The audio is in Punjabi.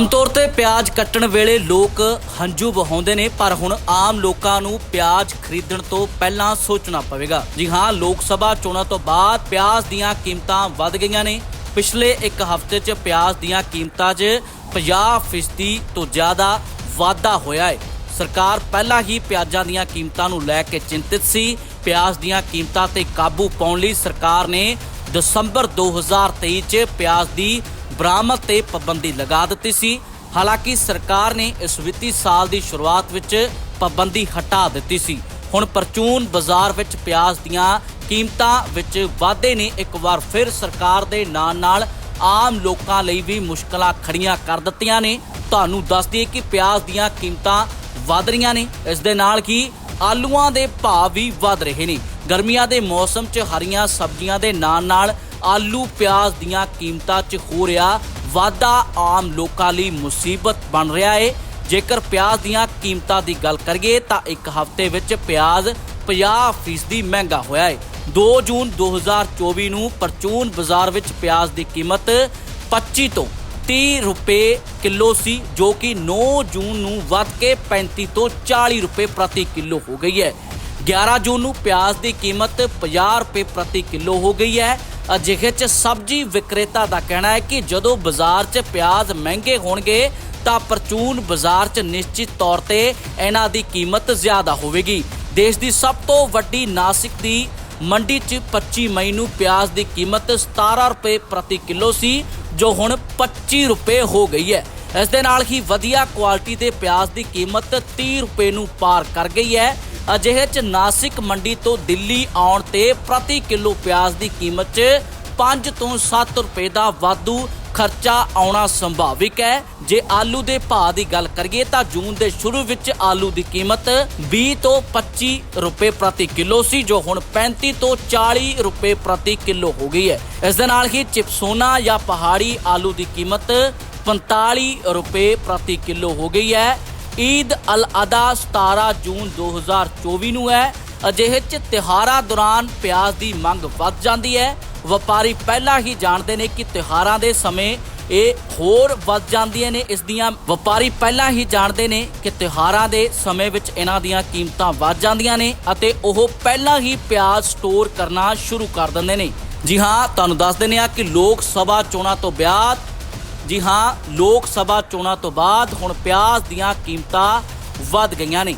ਆਮ ਤੌਰ ਤੇ ਪਿਆਜ਼ ਕੱਟਣ ਵੇਲੇ ਲੋਕ ਹੰਝੂ ਵਹਾਉਂਦੇ ਨੇ, ਪਰ ਹੁਣ ਆਮ ਲੋਕਾਂ ਨੂੰ ਪਿਆਜ਼ ਖਰੀਦਣ ਤੋਂ ਪਹਿਲਾਂ ਸੋਚਣਾ ਪਵੇਗਾ। ਜੀ ਹਾਂ, ਲੋਕ ਸਭਾ ਚੋਣਾਂ ਤੋਂ ਬਾਅਦ ਪਿਆਜ਼ ਦੀਆਂ ਕੀਮਤਾਂ ਵੱਧ ਗਈਆਂ ਨੇ। ਪਿਛਲੇ ਇੱਕ ਹਫ਼ਤੇ 'ਚ ਪਿਆਜ਼ ਦੀਆਂ ਕੀਮਤਾਂ 'ਚ 50% ਤੋਂ ਜ਼ਿਆਦਾ ਵਾਧਾ ਹੋਇਆ ਹੈ ਸਰਕਾਰ ਪਹਿਲਾਂ ਹੀ ਪਿਆਜ਼ਾਂ ਦੀਆਂ ਕੀਮਤਾਂ ਨੂੰ ਲੈ ਕੇ ਚਿੰਤਿਤ ਸੀ। ਪਿਆਜ਼ ਦੀਆਂ ਕੀਮਤਾਂ ਤੇ ਕਾਬੂ ਪਾਉਣ ਲਈ ਸਰਕਾਰ ਨੇ ਦਸੰਬਰ 2023 ਚ ਪਿਆਜ਼ ਦੀ ਬਰਾਮਦ ਤੇ ਪਾਬੰਦੀ ਲਗਾ ਦਿੱਤੀ ਸੀ। ਹਾਲਾਂਕਿ ਸਰਕਾਰ ਨੇ ਇਸ ਵਿੱਤੀ ਸਾਲ ਦੀ ਸ਼ੁਰੂਆਤ ਵਿੱਚ ਪਾਬੰਦੀ ਹਟਾ ਦਿੱਤੀ ਸੀ। ਹੁਣ ਪਰਚੂਨ ਬਾਜ਼ਾਰ ਵਿੱਚ ਪਿਆਜ਼ ਦੀਆਂ ਕੀਮਤਾਂ ਵਿੱਚ ਵਾਧੇ ਨੇ ਇੱਕ ਵਾਰ ਫਿਰ ਸਰਕਾਰ ਦੇ ਨਾਲ ਨਾਲ ਆਮ ਲੋਕਾਂ ਲਈ ਵੀ ਮੁਸ਼ਕਲਾਂ ਖੜੀਆਂ ਕਰ ਦਿੱਤੀਆਂ ਨੇ। ਤੁਹਾਨੂੰ ਦੱਸ ਦਈਏ ਕਿ ਪਿਆਜ਼ ਦੀਆਂ ਕੀਮਤਾਂ ਵਧ ਰਹੀਆਂ ਨੇ। ਇਸ ਦੇ ਨਾਲ ਹੀ ਆਲੂਆਂ ਦੇ ਭਾਅ ਵੀ ਵਧ ਰਹੇ ਨੇ। ਗਰਮੀਆਂ ਦੇ ਮੌਸਮ 'ਚ ਹਰੀਆਂ ਸਬਜ਼ੀਆਂ ਦੇ ਨਾਲ ਨਾਲ ਆਲੂ ਪਿਆਜ਼ ਦੀਆਂ ਕੀਮਤਾਂ 'ਚ ਹੋ ਰਿਹਾ ਵਾਧਾ ਆਮ ਲੋਕਾਂ ਲਈ ਮੁਸੀਬਤ ਬਣ ਰਿਹਾ ਹੈ ਜੇਕਰ ਪਿਆਜ਼ ਦੀਆਂ ਕੀਮਤਾਂ ਦੀ ਗੱਲ ਕਰੀਏ ਤਾਂ ਇੱਕ ਹਫ਼ਤੇ ਵਿੱਚ ਪਿਆਜ਼ 50% ਮਹਿੰਗਾ ਹੋਇਆ ਹੈ 2 ਜੂਨ 2024 ਨੂੰ ਪਰਚੂਨ ਬਾਜ਼ਾਰ ਵਿੱਚ ਪਿਆਜ਼ ਦੀ ਕੀਮਤ 25 ਤੋਂ 30 ਰੁਪਏ ਕਿਲੋ ਸੀ, ਜੋ ਕਿ 9 ਜੂਨ ਨੂੰ ਵੱਧ ਕੇ 35 ਤੋਂ 40 ਰੁਪਏ ਪ੍ਰਤੀ ਕਿਲੋ ਹੋ ਗਈ ਹੈ। 11 ਜੂਨ ਨੂੰ ਪਿਆਜ਼ ਦੀ ਕੀਮਤ 50 ਰੁਪਏ ਪ੍ਰਤੀ ਕਿਲੋ ਹੋ ਗਈ ਹੈ। ਅਜਿਹੇ 'ਚ ਸਬਜ਼ੀ ਵਿਕਰੇਤਾ ਦਾ ਕਹਿਣਾ ਹੈ ਕਿ ਜਦੋਂ ਬਾਜ਼ਾਰ 'ਚ ਪਿਆਜ਼ ਮਹਿੰਗੇ ਹੋਣਗੇ, ਤਾਂ ਪਰਚੂਨ ਬਾਜ਼ਾਰ 'ਚ ਨਿਸ਼ਚਿਤ ਤੌਰ ਤੇ ਇਹਨਾਂ ਦੀ ਕੀਮਤ ਜ਼ਿਆਦਾ ਹੋਵੇਗੀ। ਦੇਸ਼ ਦੀ ਸਭ ਤੋਂ ਵੱਡੀ ਨਾਸਿਕ ਦੀ ਮੰਡੀ 'ਚ 25 ਮਈ ਨੂੰ ਪਿਆਜ਼ ਦੀ ਕੀਮਤ 17 ਰੁਪਏ ਪ੍ਰਤੀ ਕਿਲੋ ਸੀ, ਜੋ ਹੁਣ 25 ਰੁਪਏ ਹੋ ਗਈ ਹੈ। ਇਸ ਦੇ ਨਾਲ ਹੀ ਵਧੀਆ ਕੁਆਲਿਟੀ ਦੇ ਪਿਆਜ਼ ਦੀ ਕੀਮਤ 30 ਰੁਪਏ ਨੂੰ ਪਾਰ ਕਰ ਗਈ ਹੈ। ਅਜਿਹੇ 'ਚ ਨਾਸਿਕ ਮੰਡੀ ਤੋਂ ਦਿੱਲੀ ਆਉਣ ਤੇ ਪ੍ਰਤੀ ਕਿਲੋ ਪਿਆਜ਼ ਦੀ ਕੀਮਤ 'ਚ 5 ਤੋਂ 7 ਰੁਪਏ ਦਾ ਵਾਧੂ ਖਰਚਾ ਆਉਣਾ ਸੰਭਾਵਿਕ ਹੈ। ਜੇ ਆਲੂ ਦੇ ਭਾਅ ਦੀ ਗੱਲ ਕਰੀਏ ਤਾਂ ਜੂਨ ਦੇ ਸ਼ੁਰੂ ਵਿੱਚ ਆਲੂ ਦੀ ਕੀਮਤ 20 ਤੋਂ 25 ਰੁਪਏ ਪ੍ਰਤੀ ਕਿਲੋ ਸੀ, ਜੋ ਹੁਣ 35 ਤੋਂ 40 ਰੁਪਏ ਪ੍ਰਤੀ ਕਿਲੋ ਹੋ ਗਈ ਹੈ। ਇਸ ਦੇ ਨਾਲ ਹੀ ਚਿਪਸੋਨਾ ਜਾਂ ਪਹਾੜੀ ਆਲੂ ਦੀ ਕੀਮਤ 45 ਰੁਪਏ ਪ੍ਰਤੀ ਕਿਲੋ ਹੋ ਗਈ ਹੈ। ਈਦ ਅਲ ਅਦਾ 17 ਜੂਨ 2024 ਨੂੰ ਹੈ। ਅਜਿਹੇ ਚ ਤਿਹਾਰਾਂ ਦੌਰਾਨ ਪਿਆਜ਼ ਦੀ ਮੰਗ ਵੱਧ ਜਾਂਦੀ ਹੈ। ਵਪਾਰੀ ਪਹਿਲਾਂ ਹੀ ਜਾਣਦੇ ਨੇ ਕਿ ਤਿਹਾਰਾਂ ਦੇ ਸਮੇਂ ਇਹ ਹੋਰ ਵੱਧ ਜਾਂਦੀਆਂ ਨੇ। ਇਸ ਦੀਆਂ ਵਪਾਰੀ ਪਹਿਲਾਂ ਹੀ ਜਾਣਦੇ ਨੇ ਕਿ ਤਿਹਾਰਾਂ ਦੇ ਸਮੇਂ ਵਿੱਚ ਇਹਨਾਂ ਦੀਆਂ ਕੀਮਤਾਂ ਵੱਧ ਜਾਂਦੀਆਂ ਨੇ ਅਤੇ ਉਹ ਪਹਿਲਾਂ ਹੀ ਪਿਆਜ਼ ਸਟੋਰ ਕਰਨਾ ਸ਼ੁਰੂ ਕਰ ਦਿੰਦੇ ਨੇ। ਜੀ ਹਾਂ, ਤੁਹਾਨੂੰ ਦੱਸ ਦਿੰਦੇ ਆ ਕਿ ਲੋਕ ਸਭਾ ਚੋਣਾਂ ਤੋਂ ਬਾਅਦ ਜੀ ਹਾਂ ਲੋਕ ਸਭਾ ਚੋਣਾਂ ਤੋਂ ਬਾਅਦ ਹੁਣ ਪਿਆਜ਼ ਦੀਆਂ ਕੀਮਤਾਂ ਵੱਧ ਗਈਆਂ ਨੇ।